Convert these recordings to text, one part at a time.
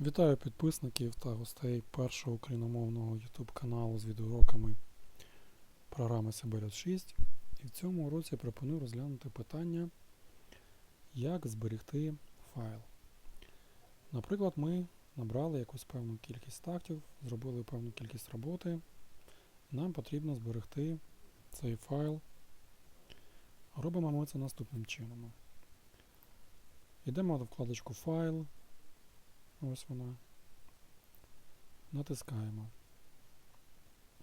Вітаю підписників та гостей першого україномовного YouTube каналу з відеоуроками програми Sibelius 6. І в цьому уроці пропоную розглянути питання, як зберегти файл. Наприклад, ми набрали якусь певну кількість тактів, зробили певну кількість роботи. Нам потрібно зберегти цей файл. Робимо ми це наступним чином. Йдемо до вкладочку Файл. Ось вона. Натискаємо.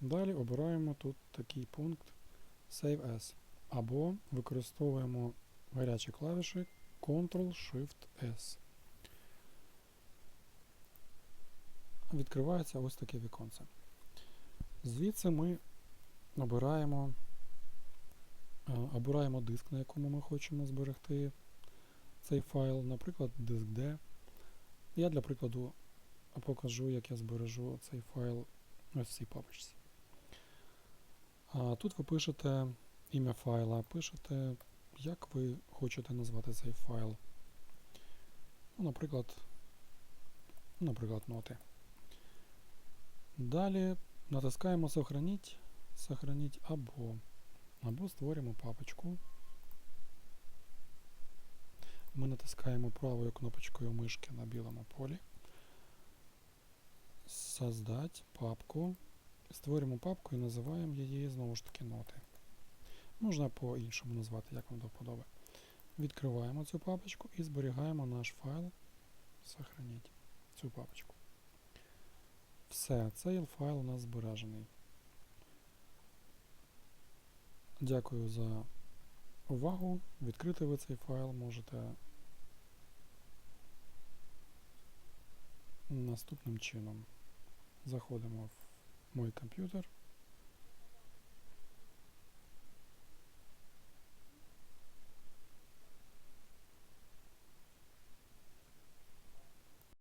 Далі обираємо тут такий пункт Save As. Або використовуємо гарячі клавіші Ctrl-Shift-S. Відкривається ось таке віконце. Звідси ми обираємо, е, обираємо диск, на якому ми хочемо зберегти цей файл, наприклад, диск D. Я для прикладу покажу, як я збережу цей файл ось в цій папочці. А тут ви пишете ім'я файла, пишете, як ви хочете назвати цей файл. Ну, наприклад, наприклад, ноти. Далі натискаємо Сохраніть, Сохраніть або, або створюємо папочку. Ми натискаємо правою кнопочкою мишки на білому полі. Создать папку. Створюємо папку і називаємо її знову ж таки ноти. Можна по-іншому назвати, як вам до вподоби. Відкриваємо цю папочку і зберігаємо наш файл. Сохраніть цю папочку. Все, цей файл у нас збережений. Дякую за увагу. Відкрити ви цей файл можете наступним чином. Заходимо в мой комп'ютер.